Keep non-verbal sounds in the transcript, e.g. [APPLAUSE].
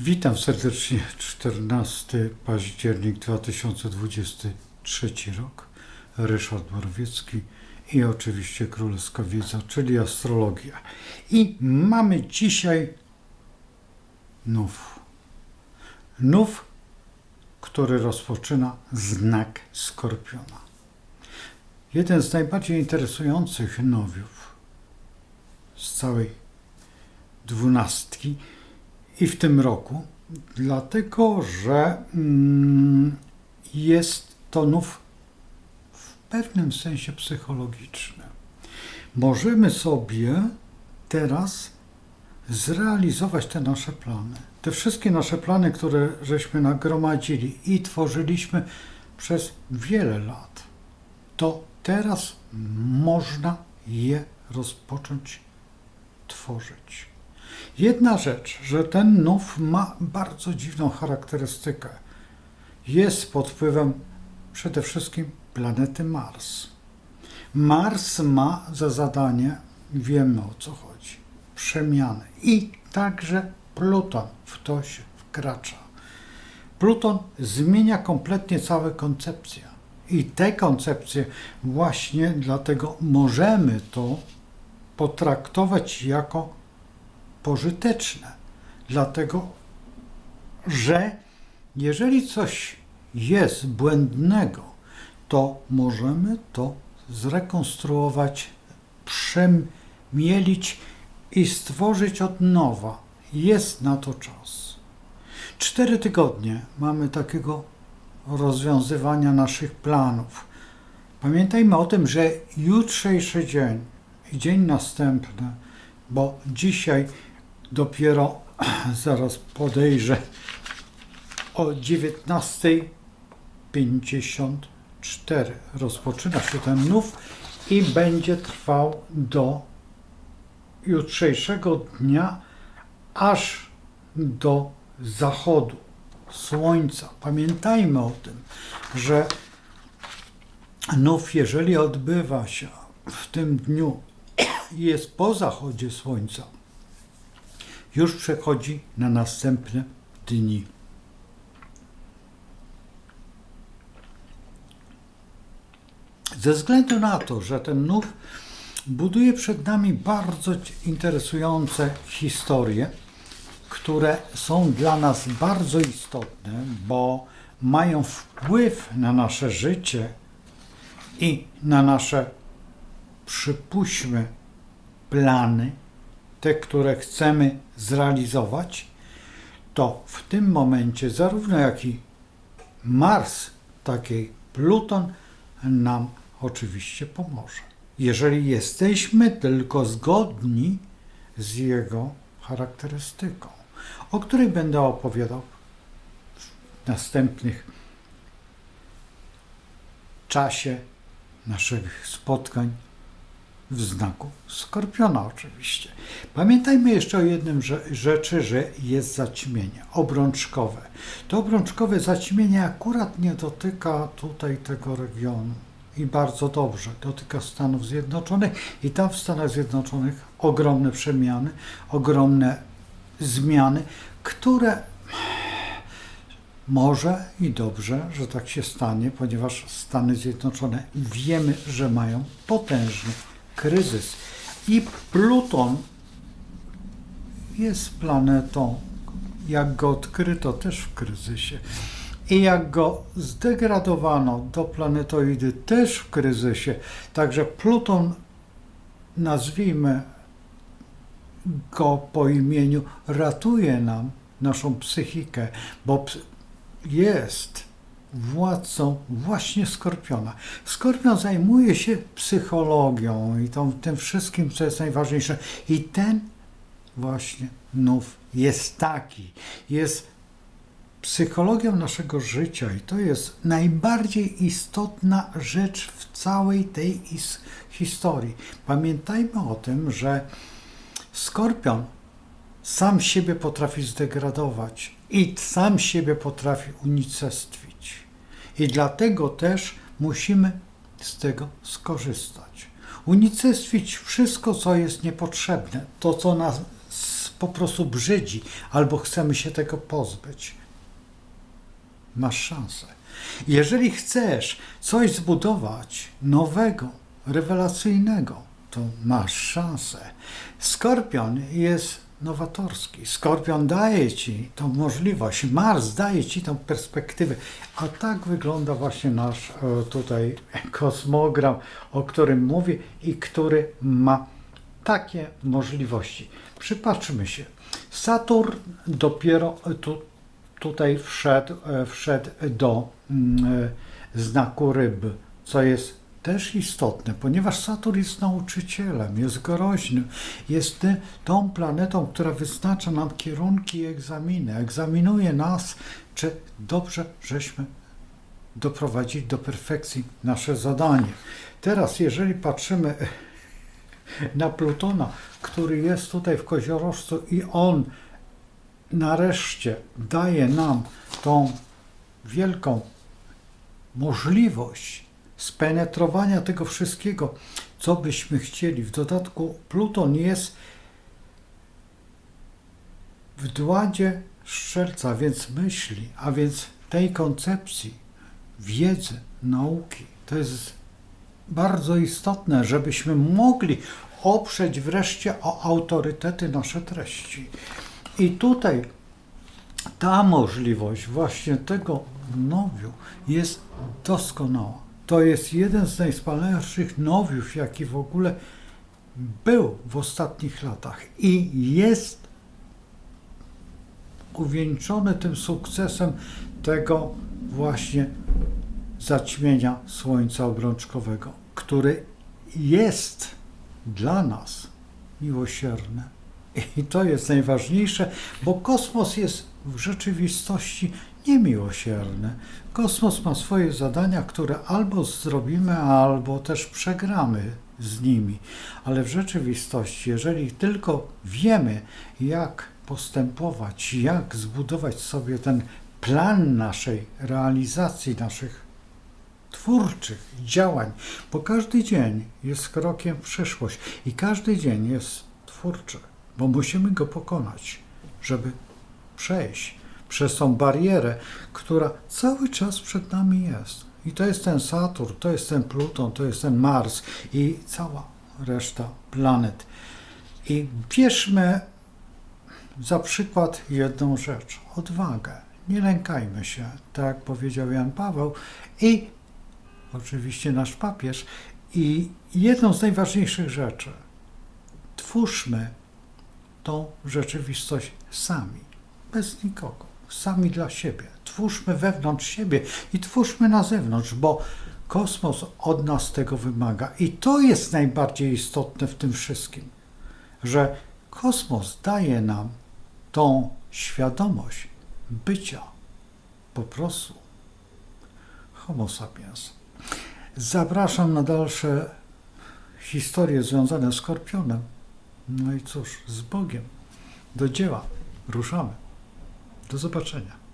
Witam serdecznie. 14 październik 2023 rok. Ryszard Borowiecki i oczywiście Królewska Wiedza, czyli astrologia. I mamy dzisiaj nów. Nów, który rozpoczyna znak Skorpiona. Jeden z najbardziej interesujących nowiów z całej dwunastki i w tym roku, dlatego że mm, jest to nów w pewnym sensie psychologiczny. Możemy sobie teraz zrealizować te nasze plany. Te wszystkie nasze plany, które żeśmy nagromadzili i tworzyliśmy przez wiele lat, to teraz można je rozpocząć tworzyć. Jedna rzecz, że ten nów ma bardzo dziwną charakterystykę. Jest pod wpływem przede wszystkim planety Mars. Mars ma za zadanie, wiemy o co chodzi, przemiany. I także Pluton w to się wkracza. Pluton zmienia kompletnie całe koncepcje. I te koncepcje właśnie dlatego możemy to potraktować jako pożyteczne. Dlatego, że jeżeli coś jest błędnego, to możemy to zrekonstruować, przemielić i stworzyć od nowa. Jest na to czas. Cztery tygodnie mamy takiego rozwiązywania naszych planów. Pamiętajmy o tym, że jutrzejszy dzień i dzień następny, bo dzisiaj dopiero [CLEARS THROAT] zaraz podejrzę o 19.54 rozpoczyna się ten nów i będzie trwał do jutrzejszego dnia aż do zachodu słońca. Pamiętajmy o tym, że nów, jeżeli odbywa się w tym dniu, [CLEARS THROAT] jest po zachodzie słońca, już przechodzi na następne dni. Ze względu na to, że ten nów buduje przed nami bardzo interesujące historie, które są dla nas bardzo istotne, bo mają wpływ na nasze życie i na nasze, przypuśćmy, plany, te, które chcemy zrealizować, to w tym momencie zarówno jak i Mars, tak i Pluton nam oczywiście pomoże. Jeżeli jesteśmy tylko zgodni z jego charakterystyką, o której będę opowiadał w następnych czasie naszych spotkań w znaku skorpiona oczywiście. Pamiętajmy jeszcze o jednym rzeczy, że jest zaćmienie obrączkowe. To obrączkowe zaćmienie akurat nie dotyka tutaj tego regionu i bardzo dobrze. Dotyka Stanów Zjednoczonych i tam w Stanach Zjednoczonych ogromne przemiany, ogromne zmiany, które może i dobrze, że tak się stanie, ponieważ Stany Zjednoczone wiemy, że mają potężny kryzys. I Pluton jest planetą, jak go odkryto, też w kryzysie. I jak go zdegradowano do planetoidy, też w kryzysie. Także Pluton, nazwijmy go po imieniu, ratuje nam naszą psychikę, bo jest władcą właśnie Skorpiona. Skorpion zajmuje się psychologią i tą, tym wszystkim, co jest najważniejsze. I ten właśnie nów jest taki. Jest psychologią naszego życia i to jest najbardziej istotna rzecz w całej tej is- historii. Pamiętajmy o tym, że Skorpion sam siebie potrafi zdegradować i sam siebie potrafi unicestwić. I dlatego też musimy z tego skorzystać. Unicestwić wszystko, co jest niepotrzebne, to, co nas po prostu brzydzi, albo chcemy się tego pozbyć. Masz szansę. Jeżeli chcesz coś zbudować nowego, rewelacyjnego, to masz szansę. Skorpion jest nowatorski. Skorpion daje ci tą możliwość, Mars daje ci tą perspektywę. A tak wygląda właśnie nasz e, tutaj kosmogram, o którym mówię i który ma takie możliwości. Przypatrzmy się. Saturn dopiero tu, tutaj wszedł, e, wszedł do mm, e, znaku ryb, co jest też istotne, ponieważ Saturn jest nauczycielem, jest groźnym, jest tą planetą, która wyznacza nam kierunki i egzaminy, egzaminuje nas, czy dobrze żeśmy doprowadzili do perfekcji nasze zadanie. Teraz, jeżeli patrzymy na Plutona, który jest tutaj w koziorożcu i on nareszcie daje nam tą wielką możliwość spenetrowania tego wszystkiego, co byśmy chcieli. W dodatku Pluton jest w dładzie szczelca, więc myśli, a więc tej koncepcji, wiedzy, nauki. To jest bardzo istotne, żebyśmy mogli oprzeć wreszcie o autorytety nasze treści. I tutaj ta możliwość właśnie tego nowiu jest doskonała. To jest jeden z najwspanialszych nowiów, jaki w ogóle był w ostatnich latach i jest uwieńczony tym sukcesem tego właśnie zaćmienia Słońca obrączkowego, który jest dla nas miłosierny. I to jest najważniejsze, bo kosmos jest w rzeczywistości niemiłosierny. Kosmos ma swoje zadania, które albo zrobimy, albo też przegramy z nimi. Ale w rzeczywistości, jeżeli tylko wiemy, jak postępować, jak zbudować sobie ten plan naszej realizacji, naszych twórczych działań, bo każdy dzień jest krokiem w przyszłość i każdy dzień jest twórczy, bo musimy go pokonać, żeby przejść przez tą barierę, która cały czas przed nami jest. I to jest ten Saturn, to jest ten Pluton, to jest ten Mars i cała reszta planet. I bierzmy za przykład jedną rzecz odwagę. Nie lękajmy się, tak powiedział Jan Paweł i oczywiście nasz papież. I jedną z najważniejszych rzeczy, twórzmy tą rzeczywistość sami, bez nikogo, sami dla siebie. Twórzmy wewnątrz siebie i twórzmy na zewnątrz, bo kosmos od nas tego wymaga. I to jest najbardziej istotne w tym wszystkim, że kosmos daje nam tą świadomość bycia po prostu Homo sapiens. Zapraszam na dalsze historie związane z Skorpionem. No i cóż, z Bogiem. Do dzieła. Ruszamy. Do zobaczenia.